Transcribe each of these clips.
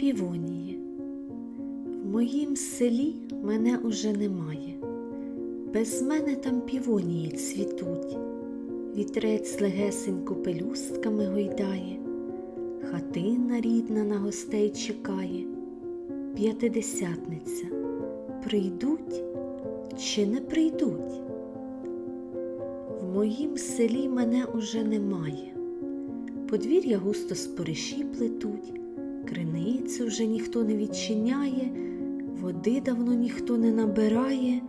Півонії. В моїм селі мене уже немає. Без мене там півонії цвітуть. Вітрець легесенько пелюстками гойдає, хатина рідна на гостей чекає. П'ятидесятниця. Прийдуть чи не прийдуть? В моїм селі мене уже немає. Подвір'я густо спориші плетуть, криницю вже ніхто не відчиняє, води давно ніхто не набирає,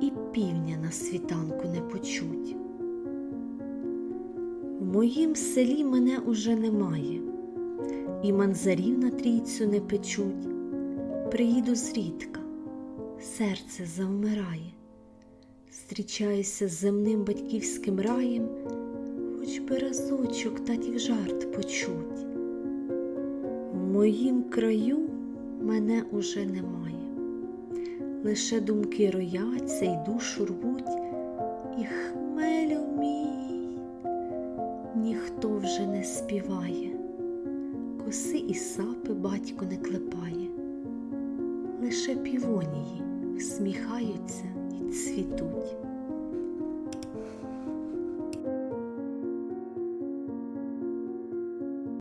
і півня на світанку не почуть. В моїм селі мене уже немає, і манзарів на трійцю не печуть. Приїду зрідка, серце завмирає, зустрічаюся з земним батьківським раєм, хоч би разочок татів жарт почуть. Моїм краю мене уже немає, лише думки рояться й душу рвуть, і хмелю мій ніхто вже не співає, коси і сапи батько не клепає, лише півонії всміхаються й цвітуть.